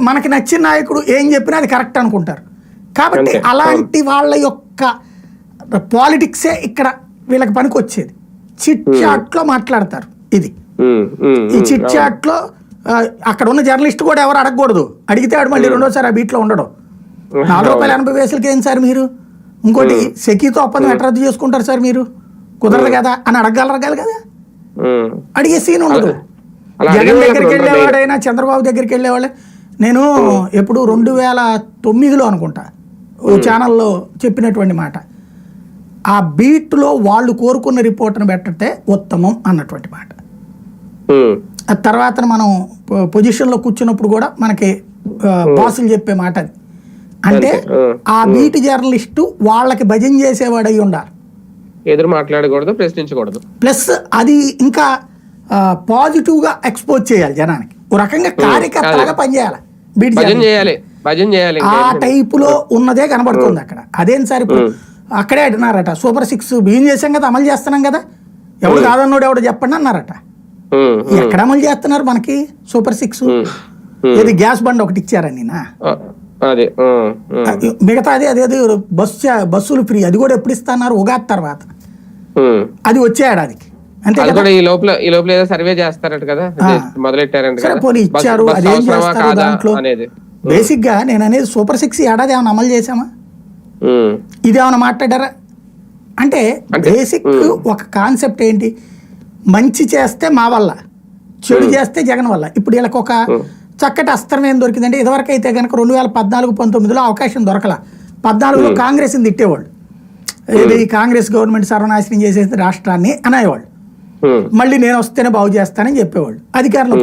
మనకి- నచ్చిన నాయకుడు ఏం చెప్పినా అది కరెక్ట్ అనుకుంటారు. కాబట్టి అలాంటి వాళ్ళ యొక్క పాలిటిక్సే ఇక్కడ వీళ్ళకి పనికి వచ్చేది చిట్ చాట్లో మాట్లాడతారు ఇది. ఈ చిట్ చాట్లో ఆ, అక్కడ ఉన్న జర్నలిస్ట్ కూడా ఎవరు అడగకూడదు. అడిగితే ఆడు మళ్ళీ రెండోసారి ఆ బీట్లో ఉండడం. నాలుగు రూపాయల ఎనభై పైసలకి ఏం సార్ మీరు? ఇంకోటి సెకీతో ఒప్పందం ఎట్లా రద్దు చేసుకుంటారు సార్ మీరు? కుదరదు కదా అని అడగగలరు కదా. అడిగే సీన్ ఉండదు. జగన్ దగ్గరికి. వెళ్ళేవాడైనా చంద్రబాబు దగ్గరికి వెళ్ళేవాళ్ళే. నేను ఎప్పుడు రెండు వేల తొమ్మిదిలో అనుకుంటా. ఛానల్లో చెప్పినటువంటి మాట. ఆ బీట్లో వాళ్ళు కోరుకున్న రిపోర్ట్ని పెట్టతే ఉత్తమం అన్నటువంటి మాట. ఆ తర్వాత మనం పొజిషన్లో కూర్చున్నప్పుడు కూడా మనకి బాసులు చెప్పే మాట అది. అంటే. ఆ, బీట్ జర్నలిస్టు వాళ్ళకి భజన చేసేవాడు అయి ఉండాలి. ఎదురు మాట్లాడకూడదు ప్రశ్నించకూడదు. ప్లస్ అది ఇంకా పాజిటివ్గా ఎక్స్పోజ్ చేయాలి జనానికి. ఓ రకంగా కార్యకర్తలాగా పనిచేయాలి. భజన. చేయాలి. భజన చేయాలి ఆ టైపులో ఉన్నదే కనబడుతుంది అక్కడ. అదేం సార్ ఇప్పుడు? అక్కడే అంటున్నారట సూపర్ సిక్స్ బియ్యం చేసాం కదా అమలు చేస్తున్నాం కదా. ఎవడు కాదన్నోడు ఎవడు చెప్పండి అన్నారట. ఎక్కడ అమలు చేస్తున్నారు మనకి సూపర్ సిక్స్. ఏది గ్యాస్ బండ్ ఒకటి ఇచ్చారని అదే మిగతా అదే అదేది బస్సు బస్సులు ఫ్రీ అది కూడా ఎప్పుడు ఇస్తున్నారు? ఉగాది తర్వాత. అది వచ్చే ఏడాదికి కదా? కూడా ఈ లోపల ఈ లోపల ఏదో సర్వే చేస్తారట కదా. మొదలెట్టారంట పోనీ ఇచ్చారు అదేం చేస్తారు దాంట్లో? బేసిక్గా నేను అనేది సూపర్ సిక్స్ ఏడాది ఏమైనా అమలు చేసామా ఇది ఏమైనా మాట్లాడారా? అంటే అంటే, బేసిక్ ఒక కాన్సెప్ట్ ఏంటి? మంచి చేస్తే మా వల్ల చెడు చేస్తే జగన్ వల్ల. ఇప్పుడు వీళ్ళకి ఒక చక్కటి అస్త్రం ఏం దొరికిందంటే ఇదివరకు అయితే కనుక రెండు వేల పద్నాలుగు పంతొమ్మిదిలో అవకాశం దొరకల. పద్నాలుగులో కాంగ్రెస్ని తిట్టేవాళ్ళు. ఇది కాంగ్రెస్ గవర్నమెంట్ సర్వనాశనం చేసేది రాష్ట్రాన్ని అనేవాళ్ళు. మళ్ళీ నేను వస్తేనే బాగు చేస్తానని చెప్పేవాళ్ళు. అధికారంలోకి